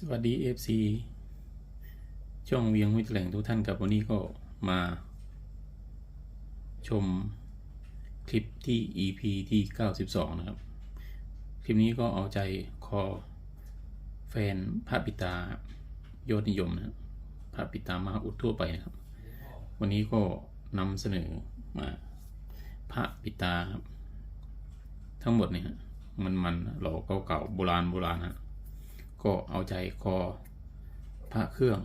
สวัสดี FC ช่องเวียงวิทย์แหล่งทุกท่านครับวันนี้ก็มา ชมคลิปที่ EP ที่ 92 นะครับ คลิปนี้ก็เอาใจคอแฟนพระปิตายอดนิยมนะพระปิตามาอุดทั่วไปนะครับ วันนี้ก็นำเสนอมาพระปิตาครับ ทั้งหมดเนี่ยมันมันๆหล่อเก่าๆโบราณโบราณฮะ ก็เอาใจคอพระเครื่อง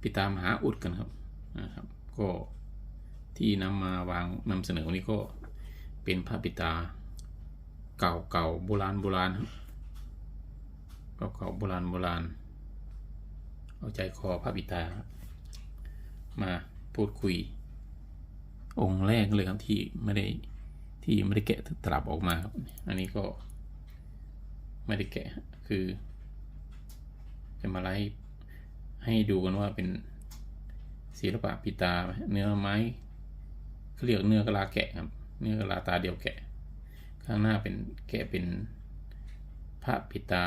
ปิตามหาอุดกันครับนะครับ ก็ที่นำมาวางนำเสนอวันนี้ก็เป็นพระปิตาเก่าเก่าโบราณโบราณครับเก่าเก่าโบราณโบราณ เอาใจคอพระปิตา มาพูดคุย องค์แรกเลยครับที่ไม่ได้ที่ไม่ได้แกะตลับออกมาครับ อันนี้ก็ไม่ได้แกะคือ จะมาไล่ให้ดูกันว่าเป็นศิลปะปิตาเนื้อไม้เขาเรียกเนื้อกะลาแกะครับ เนื้อกะลาตาเดียวแกะ ข้างหน้าเป็นแกะเป็นพระปิตา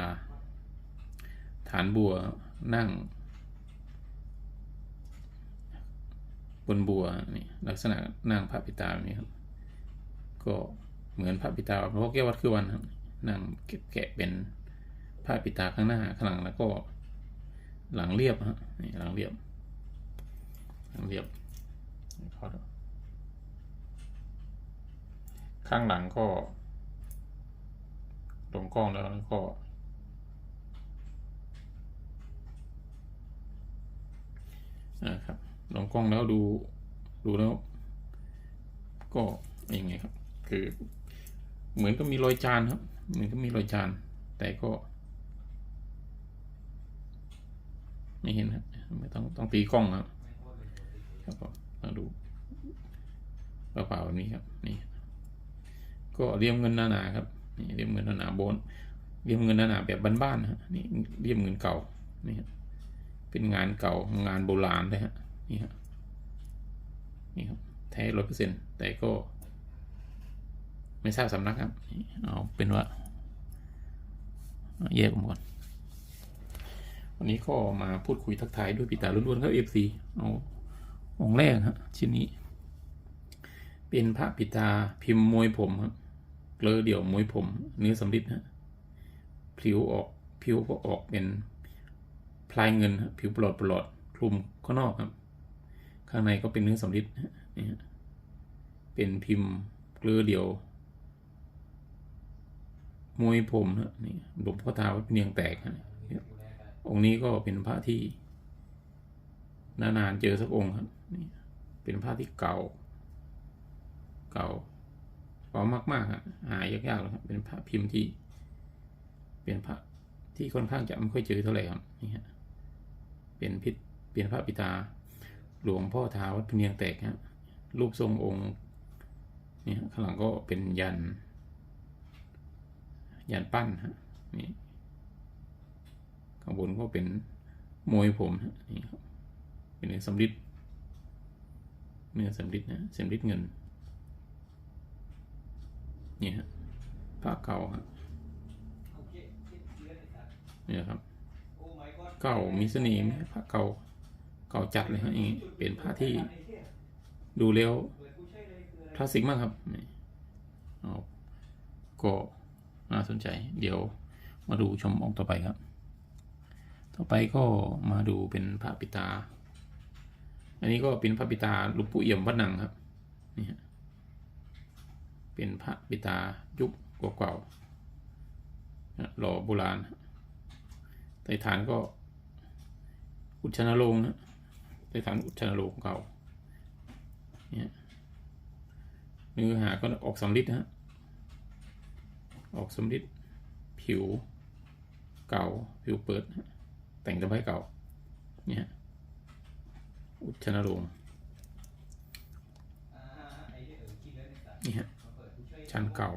ฐานบัวนั่ง บนบัวนี่ลักษณะนั่งพระปิตาแบบนี้ครับ ก็เหมือนพระปิตาเพราะแก้ววัดคือวันครับนั่งเก็บแกะเป็นผ้าปิตาข้างหน้าข้างหลังแล้วก็ หลังเรียบฮะนี่หลังเรียบ หลังเรียบข้างหลังก็ตรงกล้องแล้วก็นะครับลงกล้องแล้วดูดูแล้ว ก็ยังไงครับ คือ เหมือนก็มีรอยจานครับ เหมือนก็มีรอยจาน แต่ก็ ไม่เห็นครับไม่ต้องต้องตีกล้องครับครับผมลองดูเปล่าๆแบบนี้ครับ นี่ ก็เรียมเงินหนาๆครับ นี่เรียมเงินหนาๆโบนเรียมเงินหนาๆแบบบ้านๆฮะนี่เรียมเงินเก่า นี่ครับเป็นงานเก่างานโบราณเลยฮะ นี่ครับนี่ครับ แท้ร้อยเปอร์เซ็นต์แต่ก็ ไม่ทราบสำนักครับ เอาเป็นว่าแยกออกมาก่อน วันนี้ก็มาพูดคุยทักทายด้วยปิตาล้วนๆครับเอฟซีเอาองค์แรกฮะชิ้นนี้ เป็นพระปิตาพิมพ์มวยผมครับเกลือเดี่ยวมวยผม เนื้อสำริดฮะผิวออกผิวก็ออกเป็นพลายเงินฮะผิวปลอดปลอดคลุมข้างนอกครับ ข้างในก็เป็นเนื้อสำริดฮะนี่ฮะเป็นพิมพ์เกลือเดี่ยวมวยผมฮะนี่หลวงพ่อตาวัดเนียงแตกฮะ องค์นี้ก็เป็นพระที่นานๆเจอสักองค์ครับนี่เป็นพระที่เก่า เก่าเก่ามากๆฮะหายยากๆแล้วครับเป็นพระพิมพ์ที่ เป็นพระที่ค่อนข้างจะไม่ค่อยเจอเท่าไหร่ครับนี่ฮะเป็นพิษเป็นพระปิตา หลวงพ่อทาวัดพเนียงแตกฮะรูปทรงองค์นี่ฮะข้างหลังก็เป็นยัน ยันปั้นฮะนี่างบนก็เป็นมวยผมฮะนี่ครับเป็นเนื้อสำริดเนื้อสำริดนะสำริดเงินนี่ฮะผ้าเก่าฮะนี่ครับเก่ามีเสน่ห์ไหมผ้าเก่าเก่าจัดเลยฮะอย่างเป็นผ้าที่ดูแล้วคลาสสิกมากครับนี่เอาก็น่าสนใจ เดี๋ยวมาดูชมองค์ต่อไปครับ ต่อไปก็มาดูเป็นพระปิตา อันนี้ก็เป็นพระปิตาหลวงปู่เอี่ยมวัดนังครับ นี่ฮะ เป็นพระปิตายุคเก่าๆหล่อโบราณไต่ฐานก็อุชนโรงนะไต่ฐานอุชนโรงเก่า เนี่ยเนื้อหาก็ออกสำริดนะฮะ ออกสำริดผิวเก่าผิวเปิด แต่งตะไบเก่า เนี่ยอุชนรงค์นี่ฮะชั้นเก่า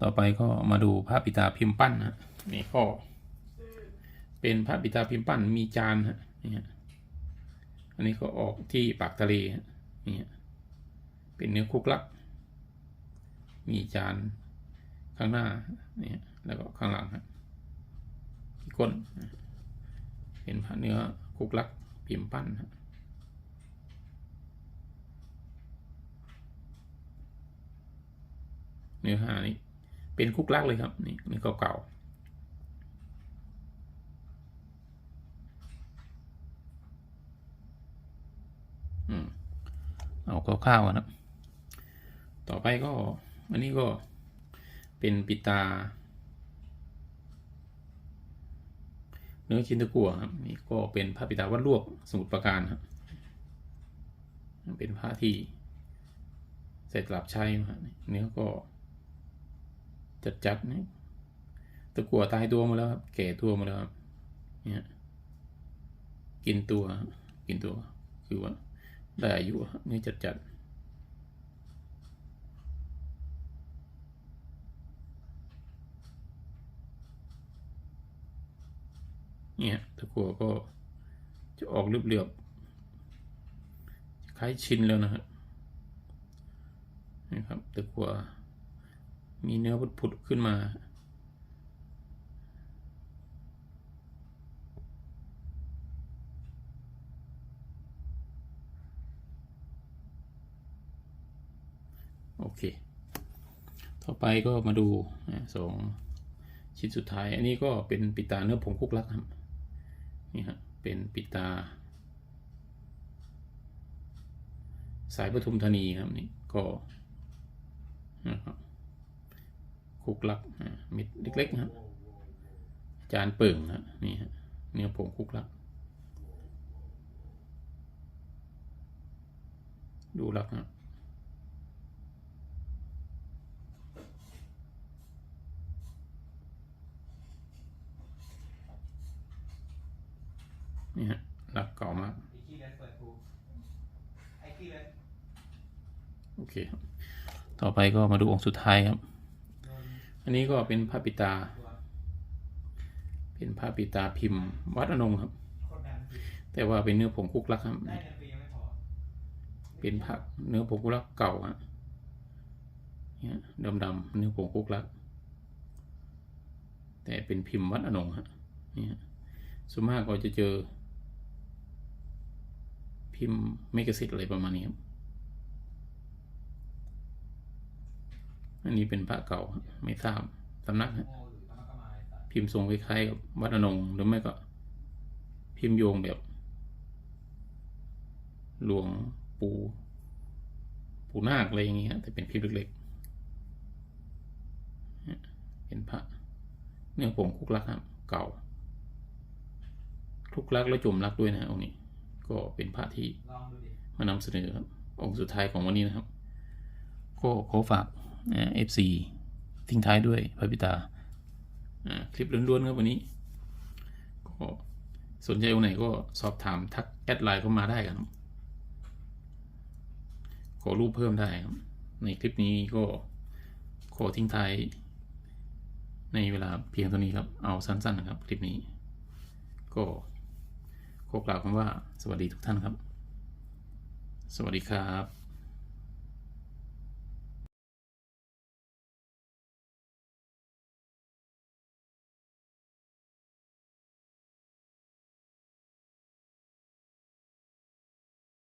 ต่อไปก็มาดูพระปิตาพิมพ์ปั้นนะนี่ก็ เป็นพระปิตาพิมพ์ปั้นมีจานฮะนี่ฮะอันนี้ก็ออกที่ปากทะเลฮะนี่ฮะเป็นเนื้อคุกลัก มีจานข้างหน้าเนี่ยแล้วก็ข้างหลังฮะที่ก้นเป็นผ้าเนื้อคุกลักพิมพ์ปั้นฮะเนื้อหานี่เป็นคุกลักเลยครับนี่นี่เก่าๆอืมเอาคร่าวๆกันนะต่อไปก็ อันนี้ก็เป็นปิตา เนื้อชิ้นตะกั่วครับนี่ก็เป็นผ้าปิตาวัดลวกสมุดประการครับเป็นผ้าที่ใส่กลับใช้มาเนื้อก็จัดจัดนี่ตะกั่วตายตัวมาแล้วครับแก่ตัวมาแล้วครับเนี่ยกินตัวกินตัวคือว่าได้อายุครับนี่จัดจัด เนี่ยตะกั่วก็จะออกเรียบๆคล้ายชินแล้วนะครับนะครับตะกั่วมีเนื้อผุดๆขึ้นมาโอเค ต่อไปก็มาดูสองชิ้นสุดท้าย อันนี้ก็เป็นปิตาเนื้อผงคุกลักครับ นี่ฮะเป็นปิตา สายปทุมธานีครับนี่ก็นะครับคุกลักม็ดเล็กๆนะจานเปิ่งนะนี่ฮะเนื้อผงคุกลัก ดูลักนะนี่ฮะลักเก่ามาก ไอ้ขี้เลยเปิดกูไอ้ขี้เลย โอ เค ต่อไปก็มาดูองค์สุดท้ายครับ อันนี้ก็เป็นผ้าปิตา เป็นผ้าปิตาพิมพ์ วัดอนงครับโคตรดังจริงแต่ว่าเป็นเนื้อผงคุกลักครับ เป็นผ้าเนื้อผงคุกลักเก่าฮะเนี่ยดำๆเนื้อผงคุกลัก แต่เป็นพิมพ์วัดอนงฮะนี่ฮะส่วนมากก็จะเจอพิมพ์เมกะซิตอะไรประมาณนี้ครับ อันนี้เป็นพระเก่าไม่ทราบสำนักฮะพิมพ์ทรงคล้ายๆกับวัดอนงค์หรือไม่ก็ พิมพ์โยงแบบ หลวงปูปูนาคอะไรอย่างเงี้ยแต่เป็นพิมพ์เล็กๆเป็นพระเนื้อผงคุกลักครับเก่าคลุกลักแล้วจมลักด้วยนะองค์นี้ ก็เป็นพระที่มานำเสนอครับองค์สุดท้ายของวันนี้นะครับ ก็ขอฝาก เอฟซีทิ้งท้ายด้วยพระพิตาคลิปล้วนๆครับวันนี้ ก็สนใจองไหนก็สอบถามทักแอดไลน์เข้ามาได้ครับ ขอรูปเพิ่มได้ครับ ในคลิปนี้ก็ขอทิ้งท้าย ในเวลาเพียงเท่านี้ครับ เอาสั้นๆนะครับ คลิปนี้ ก็ขอกล่าวคำว่าสวัสดีทุกท่านครับ สวัสดีครับ